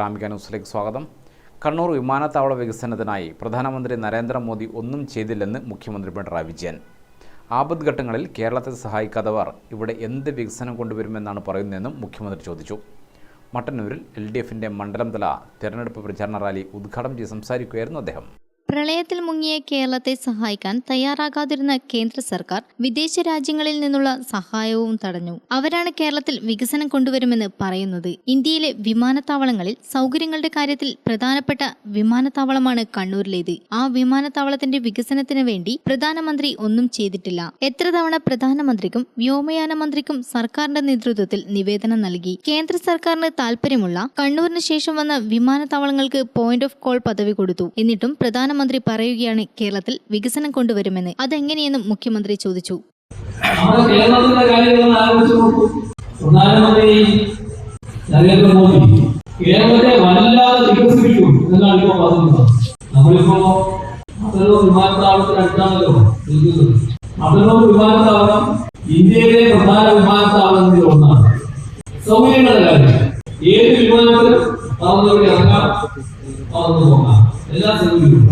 ഗ്രാമിക ന്യൂസിലേക്ക് സ്വാഗതം. കണ്ണൂർ വിമാനത്താവള വികസനത്തിനായി പ്രധാനമന്ത്രി നരേന്ദ്രമോദി ഒന്നും ചെയ്തില്ലെന്ന് മുഖ്യമന്ത്രി പിണറായി വിജയൻ. ആപദ്ഘട്ടങ്ങളിൽ കേരളത്തെ സഹായിക്കാത്തവർ ഇവിടെ എന്ത് വികസനം കൊണ്ടുവരുമെന്നാണ് പറയുന്നതെന്നും മുഖ്യമന്ത്രി ചോദിച്ചു. മട്ടന്നൂരിൽ എൽ ഡി എഫിന്റെ മണ്ഡലം തല തെരഞ്ഞെടുപ്പ് പ്രചാരണ റാലി ഉദ്ഘാടനം ചെയ്ത് സംസാരിക്കുകയായിരുന്നു അദ്ദേഹം. പ്രളയത്തിൽ മുങ്ങിയ കേരളത്തെ സഹായിക്കാൻ തയ്യാറാകാതിരുന്ന കേന്ദ്ര സർക്കാർ വിദേശ രാജ്യങ്ങളിൽ നിന്നുള്ള സഹായവും തടഞ്ഞു. അവരാണ് കേരളത്തിൽ വികസനം കൊണ്ടുവരുമെന്ന് പറയുന്നത്. ഇന്ത്യയിലെ വിമാനത്താവളങ്ങളിൽ സൗകര്യങ്ങളുടെ കാര്യത്തിൽ പ്രധാനപ്പെട്ട വിമാനത്താവളമാണ് കണ്ണൂരിലേത്. ആ വിമാനത്താവളത്തിന്റെ വികസനത്തിന് വേണ്ടി പ്രധാനമന്ത്രി ഒന്നും ചെയ്തിട്ടില്ല. എത്ര തവണ പ്രധാനമന്ത്രിക്കും വ്യോമയാന മന്ത്രിക്കും സർക്കാരിന്റെ നേതൃത്വത്തിൽ നിവേദനം നൽകി. കേന്ദ്ര സർക്കാരിന് താൽപര്യമുള്ള കണ്ണൂരിന് ശേഷം വന്ന വിമാനത്താവളങ്ങൾക്ക് പോയിന്റ് ഓഫ് കോൾ പദവി കൊടുത്തു. എന്നിട്ടും പ്രധാനമന്ത്രി പറയുകയാണ് കേരളത്തിൽ വികസനം കൊണ്ടുവരുമെന്ന്. അതെങ്ങനെയെന്നും മുഖ്യമന്ത്രി ചോദിച്ചു. പ്രധാനമന്ത്രി കേരളത്തെ വല്ലാതെ വികസിപ്പിച്ചു. എന്നാണ് ഇപ്പോൾ പറയുന്നത്? നമ്മളിപ്പോ അത്തരൂർ വിമാനത്താവളത്തിനടുത്താണല്ലോ നിൽക്കുന്നത്. വിമാനത്താവളം ഇന്ത്യയിലെ പ്രധാന വിമാനത്താവളങ്ങളിൽ ഒന്നാണ്. സൗകര്യങ്ങളുടെ കാര്യം. ഏത് വിമാനത്തിലും പറന്നവരെ ഇറങ്ങാം പറന്നു പോകാം. എല്ലാ സൗകര്യവും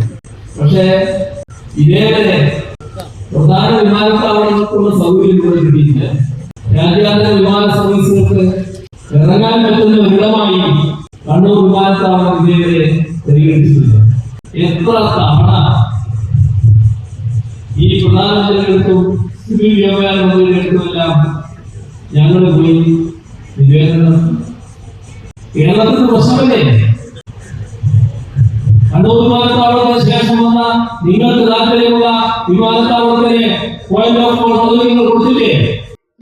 പക്ഷേ ഇതേവരെ പ്രധാന വിമാനത്താവളങ്ങൾക്കുള്ള സൗകര്യം കൂടെ കിട്ടിയില്ല രാജ്യാന്തര വിമാന സർവീസുകൾക്ക് ഇറങ്ങാൻ പറ്റുന്ന കണ്ണൂർ വിമാനത്താവളം ഇതേവരെ പരിഗണിച്ചിട്ടില്ല എത്ര തവണ ഈ പ്രധാനമന്ത്രികൾക്കും സിവിൽ വ്യോമയാന മന്ത്രികൾക്കുമെല്ലാം ഞങ്ങൾ പോയി നിവേദനം. കേരളത്തിന് പ്രശ്നമല്ലേ ശേഷം വന്ന നിങ്ങൾക്ക് താല്പര്യമുള്ള വിമാനത്താവളത്തിന് പോയിന്റ് ഓഫ് കോൾ നിങ്ങൾ കൊടുത്തില്ലേ?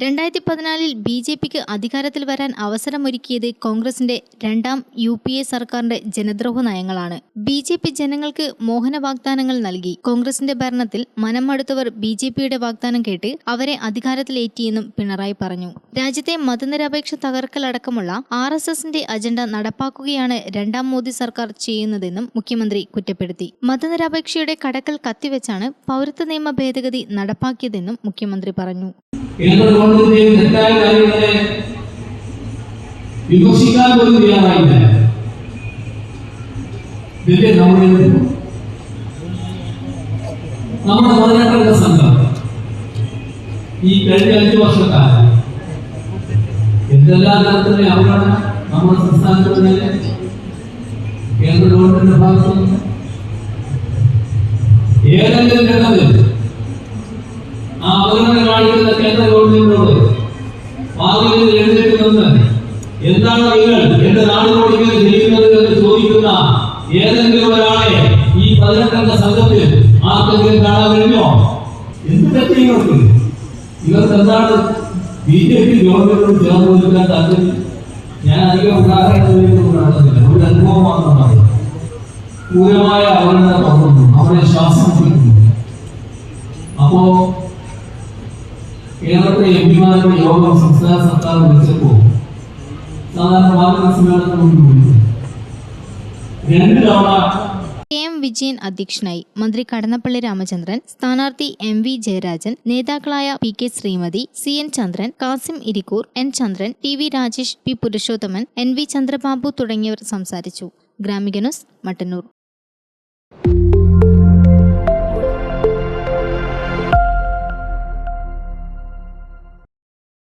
രണ്ടായിരത്തി പതിനാലിൽ ബി ജെ പിക്ക് അധികാരത്തിൽ വരാൻ അവസരമൊരുക്കിയത് കോൺഗ്രസിന്റെ രണ്ടാം യു പി എ സർക്കാരിന്റെ ജനദ്രോഹ നയങ്ങളാണ്. ബി ജെ പി ജനങ്ങൾക്ക് മോഹന വാഗ്ദാനങ്ങൾ നൽകി. കോൺഗ്രസിന്റെ ഭരണത്തിൽ മനം മടുത്തവർ ബി ജെ പിയുടെ വാഗ്ദാനം കേട്ട് അവരെ അധികാരത്തിലേറ്റിയെന്നും പിണറായി പറഞ്ഞു. രാജ്യത്തെ മതനിരപേക്ഷ തകർക്കലടക്കമുള്ള ആർ എസ് എസിന്റെ അജണ്ട നടപ്പാക്കുകയാണ് രണ്ടാം മോദി സർക്കാർ ചെയ്യുന്നതെന്നും മുഖ്യമന്ത്രി കുറ്റപ്പെടുത്തി. മതനിരപേക്ഷയുടെ കടക്കൽ കത്തിവെച്ചാണ് പൗരത്വ നിയമ ഭേദഗതി നടപ്പാക്കിയതെന്നും മുഖ്യമന്ത്രി പറഞ്ഞു. കേന്ദ്ര ഗവൺമെന്റിന്റെ തെറ്റായ കാര്യങ്ങളെ വിമർശിക്കാൻ പോലും തയ്യാറായില്ല വലിയ നമ്മൾ നമ്മുടെ പതിനെട്ടംഗ സംഘം. ഈ കഴിഞ്ഞ അഞ്ചു വർഷക്കാലം എന്തെല്ലാം തരത്തിലെ അവഗണന നമ്മുടെ സംസ്ഥാനത്ത് തന്നെ? കേന്ദ്ര ഗവൺമെന്റിന്റെ ഭാഗത്തുനിന്ന്? ഏതെങ്കിലും കേന്ദ്ര ഗവൺമെന്റിനോട് വാതിലിൽ എഴുന്നേറ്റ് നിന്ന് എന്താണ് നിങ്ങൾ എന്റെ നാടിനോട് ഇങ്ങനെ ചെയ്യുന്നത് എന്ന് ചോദിക്കുന്ന ഏതെങ്കിലും ഒരാളെ ഈ പതിനെട്ടംഗ സംഘത്തിൽ ആർക്കെങ്കിലും കാണാൻ കഴിഞ്ഞോ? എന്ത് പറ്റി ഇവർക്ക് ഇവർക്ക് എന്താണ് ബി ജെ പി ഗവൺമെന്റിനോട് ചേർന്ന് കൊടുക്കാൻ താല്പര്യം? ഞാൻ അധികം ഉദാഹരണങ്ങളിലേക്ക് ഒരു അനുഭവം മാത്രമാണ് ക്രൂരമായ അവഗണന സർക്കാർ വിളിച്ചപ്പോൾ സാധാരണ വാർത്താ സമ്മേളനത്തിൽ വിളിച്ചു. രണ്ട് തവണ കെ എം വിജയൻ അധ്യക്ഷനായി മന്ത്രി കടന്നപ്പള്ളി രാമചന്ദ്രൻ സ്ഥാനാർത്ഥി എം വി ജയരാജൻ നേതാക്കളായ P K Sreemathi C N Chandran Kasim Irikkur N Chandran T V Rajesh P Purushothaman N V Chandrababu തുടങ്ങിയവർ സംസാരിച്ചു. ഗ്രാമിക ന്യൂസ് മട്ടന്നൂർ.